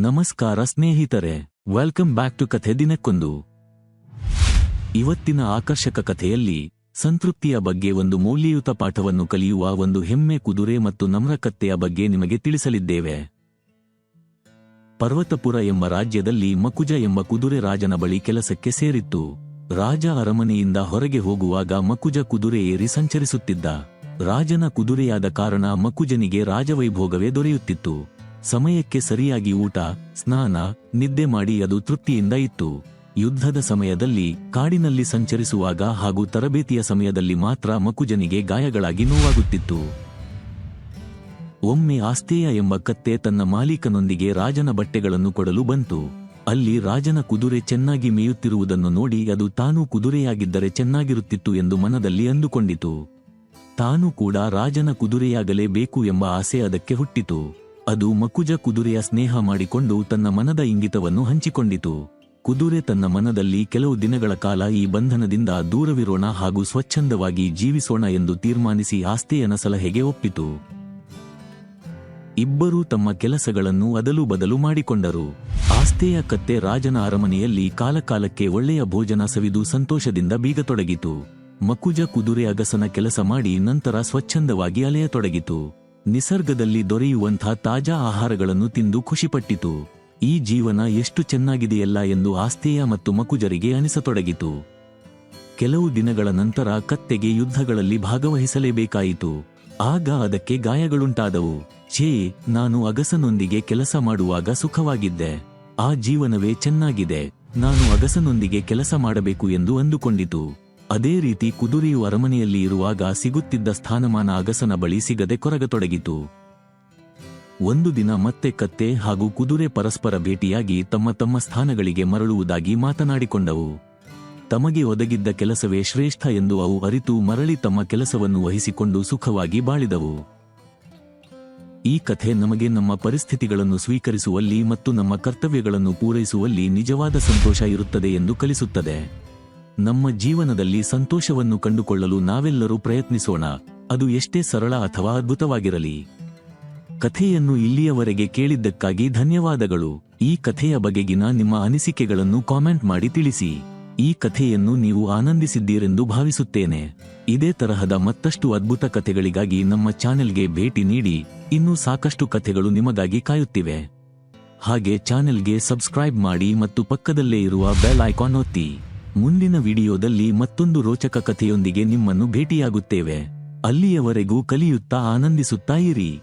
ನಮಸ್ಕಾರ ಸ್ನೇಹಿತರೆ welcome back to ಕಥೆ ದಿನಕ್ಕೊಂದು. ಇವತ್ತಿನ ಆಕರ್ಷಕ ಕಥೆಯಲ್ಲಿ, ಸಂತೃಪ್ತಿಯ ಬಗ್ಗೆ ಒಂದು ಮೌಲ್ಯಯುತ ಪಾಠವನ್ನು ಕಲಿಯುವ ಒಂದು ಹೆಮ್ಮೆ ಕುದುರೆ ಮತ್ತು ನಮ್ರಕತ್ತೆಯ ಬಗ್ಗೆ ನಿಮಗೆ ತಿಳಿಸಲಿದ್ದೇವೆ. ಪರ್ವತಪುರ ಎಂಬ ರಾಜ್ಯದಲ್ಲಿ ಮಕುಜ ಎಂಬ ಕುದುರೆ ರಾಜನ ಬಳಿ ಕೆಲಸಕ್ಕೆ ಸೇರಿತ್ತು. ರಾಜ ಅರಮನೆಯಿಂದ ಹೊರಗೆ ಹೋಗುವಾಗ ಮಕುಜ ಕುದುರೆ ಏರಿ ಸಂಚರಿಸುತ್ತಿದ್ದ. ರಾಜನ ಕುದುರೆಯಾದ ಕಾರಣ ಮಕುಜನಿಗೆ ರಾಜವೈಭೋಗವೇ ದೊರೆಯುತ್ತಿತ್ತು. ಸಮಯಕ್ಕೆ ಸರಿಯಾಗಿ ಊಟ, ಸ್ನಾನ, ನಿದ್ದೆ ಮಾಡಿ ಅದು ತೃಪ್ತಿಯಿಂದ ಇತ್ತು. ಯುದ್ಧದ ಸಮಯದಲ್ಲಿ ಕಾಡಿನಲ್ಲಿ ಸಂಚರಿಸುವಾಗ ಹಾಗೂ ತರಬೇತಿಯ ಸಮಯದಲ್ಲಿ ಮಾತ್ರ ಮಕುಜನಿಗೆ ಗಾಯಗಳಾಗಿ ನೋವಾಗುತ್ತಿತ್ತು. ಒಮ್ಮೆ ಆಸ್ತೇಯ ಎಂಬ ಕತ್ತೆ ತನ್ನ ಮಾಲೀಕನೊಂದಿಗೆ ರಾಜನ ಬಟ್ಟೆಗಳನ್ನು ಕೊಡಲು ಬಂತು. ಅಲ್ಲಿ ರಾಜನ ಕುದುರೆ ಚೆನ್ನಾಗಿ ಮೇಯುತ್ತಿರುವುದನ್ನು ನೋಡಿ ಅದು ತಾನೂ ಕುದುರೆಯಾಗಿದ್ದರೆ ಚೆನ್ನಾಗಿರುತ್ತಿತ್ತು ಎಂದು ಮನದಲ್ಲಿ ಅಂದುಕೊಂಡಿತು. ತಾನು ಕೂಡ ರಾಜನ ಕುದುರೆಯಾಗಲೇಬೇಕು ಎಂಬ ಆಸೆ ಅದಕ್ಕೆ ಹುಟ್ಟಿತು. ಅದು ಮಕುಜ ಕುದುರೆಯ ಸ್ನೇಹ ಮಾಡಿಕೊಂಡು ತನ್ನ ಮನದ ಇಂಗಿತವನ್ನು ಹಂಚಿಕೊಂಡಿತು. ಕುದುರೆ ತನ್ನ ಮನದಲ್ಲಿ ಕೆಲವು ದಿನಗಳ ಕಾಲ ಈ ಬಂಧನದಿಂದ ದೂರವಿರೋಣ ಹಾಗೂ ಸ್ವಚ್ಛಂದವಾಗಿ ಜೀವಿಸೋಣ ಎಂದು ತೀರ್ಮಾನಿಸಿ ಆಸ್ತೆಯನ ಸಲಹೆಗೆ ಒಪ್ಪಿತು. ಇಬ್ಬರೂ ತಮ್ಮ ಕೆಲಸಗಳನ್ನು ಅದಲು ಬದಲು ಮಾಡಿಕೊಂಡರು. ಆಸ್ತೆಯ ಕತ್ತೆ ರಾಜನ ಅರಮನೆಯಲ್ಲಿ ಕಾಲಕಾಲಕ್ಕೆ ಒಳ್ಳೆಯ ಭೋಜನ ಸವಿದು ಸಂತೋಷದಿಂದ ಬೀಗತೊಡಗಿತು. ಮಕುಜ ಕುದುರೆ ಅಗಸನ ಕೆಲಸ ಮಾಡಿ ನಂತರ ಸ್ವಚ್ಛಂದವಾಗಿ ಅಲೆಯತೊಡಗಿತು. ನಿಸರ್ಗದಲ್ಲಿ ದೊರೆಯುವಂಥ ತಾಜಾ ಆಹಾರಗಳನ್ನು ತಿಂದು ಖುಷಿಪಟ್ಟಿತು. ಈ ಜೀವನ ಎಷ್ಟು ಚೆನ್ನಾಗಿದೆಯಲ್ಲ ಎಂದು ಆಸ್ತೆಯ ಮತ್ತು ಮಕುಜರಿಗೆ ಅನಿಸತೊಡಗಿತು. ಕೆಲವು ದಿನಗಳ ನಂತರ ಕತ್ತೆಗೆ ಯುದ್ಧಗಳಲ್ಲಿ ಭಾಗವಹಿಸಲೇಬೇಕಾಯಿತು. ಆಗ ಅದಕ್ಕೆ ಗಾಯಗಳುಂಟಾದವು. ಛೇ, ನಾನು ಅಗಸನೊಂದಿಗೆ ಕೆಲಸ ಮಾಡುವಾಗ ಸುಖವಾಗಿದ್ದೆ. ಆ ಜೀವನವೇ ಚೆನ್ನಾಗಿದೆ. ನಾನು ಅಗಸನೊಂದಿಗೆ ಕೆಲಸ ಮಾಡಬೇಕು ಎಂದು ಅಂದುಕೊಂಡಿತು. ಅದೇ ರೀತಿ ಕುದುರೆಯು ಅರಮನೆಯಲ್ಲಿ ಇರುವಾಗ ಸಿಗುತ್ತಿದ್ದ ಸ್ಥಾನಮಾನ ಅಗಸನ ಬಳಿ ಸಿಗದೆ ಕೊರಗತೊಡಗಿತು. ಒಂದು ದಿನ ಮತ್ತೆ ಕತ್ತೆ ಹಾಗೂ ಕುದುರೆ ಪರಸ್ಪರ ಭೇಟಿಯಾಗಿ ತಮ್ಮ ತಮ್ಮ ಸ್ಥಾನಗಳಿಗೆ ಮರಳುವುದಾಗಿ ಮಾತನಾಡಿಕೊಂಡವು. ತಮಗೆ ಒದಗಿದ್ದ ಕೆಲಸವೇ ಶ್ರೇಷ್ಠ ಎಂದು ಅವು ಅರಿತು ಮರಳಿ ತಮ್ಮ ಕೆಲಸವನ್ನು ವಹಿಸಿಕೊಂಡು ಸುಖವಾಗಿ ಬಾಳಿದವು. ಈ ಕಥೆ ನಮಗೆ ನಮ್ಮ ಪರಿಸ್ಥಿತಿಗಳನ್ನು ಸ್ವೀಕರಿಸುವಲ್ಲಿ ಮತ್ತು ನಮ್ಮ ಕರ್ತವ್ಯಗಳನ್ನು ಪೂರೈಸುವಲ್ಲಿ ನಿಜವಾದ ಸಂತೋಷ ಇರುತ್ತದೆ ಎಂದು ಕಲಿಸುತ್ತದೆ. ನಮ್ಮ ಜೀವನದಲ್ಲಿ ಸಂತೋಷವನ್ನು ಕಂಡುಕೊಳ್ಳಲು ನಾವೆಲ್ಲರೂ ಪ್ರಯತ್ನಿಸೋಣ. ಅದು ಎಷ್ಟೇ ಸರಳ ಅಥವಾ ಅದ್ಭುತವಾಗಿರಲಿ. ಕಥೆಯನ್ನು ಇಲ್ಲಿಯವರೆಗೆ ಕೇಳಿದ್ದಕ್ಕಾಗಿ ಧನ್ಯವಾದಗಳು. ಈ ಕಥೆಯ ಬಗೆಗಿನ ನಿಮ್ಮ ಅನಿಸಿಕೆಗಳನ್ನು ಕಾಮೆಂಟ್ ಮಾಡಿ ತಿಳಿಸಿ. ಈ ಕಥೆಯನ್ನು ನೀವು ಆನಂದಿಸಿದ್ದೀರೆಂದು ಭಾವಿಸುತ್ತೇನೆ. ಇದೇ ತರಹದ ಮತ್ತಷ್ಟು ಅದ್ಭುತ ಕಥೆಗಳಿಗಾಗಿ ನಮ್ಮ ಚಾನೆಲ್ಗೆ ಭೇಟಿ ನೀಡಿ. ಇನ್ನೂ ಸಾಕಷ್ಟು ಕಥೆಗಳು ನಿಮಗಾಗಿ ಕಾಯುತ್ತಿವೆ. ಹಾಗೆ ಚಾನೆಲ್ಗೆ ಸಬ್ಸ್ಕ್ರೈಬ್ ಮಾಡಿ ಮತ್ತು ಪಕ್ಕದಲ್ಲೇ ಇರುವ ಬೆಲ್ ಐಕಾನ್ ಒತ್ತಿ. ಮುಂದಿನ ವಿಡಿಯೋದಲ್ಲಿ ಮತ್ತೊಂದು ರೋಚಕ ಕಥೆಯೊಂದಿಗೆ ನಿಮ್ಮನ್ನು ಭೇಟಿಯಾಗುತ್ತೇವೆ. ಅಲ್ಲಿಯವರೆಗೂ ಕಲಿಯುತ್ತಾ ಆನಂದಿಸುತ್ತಾ ಇರಿ.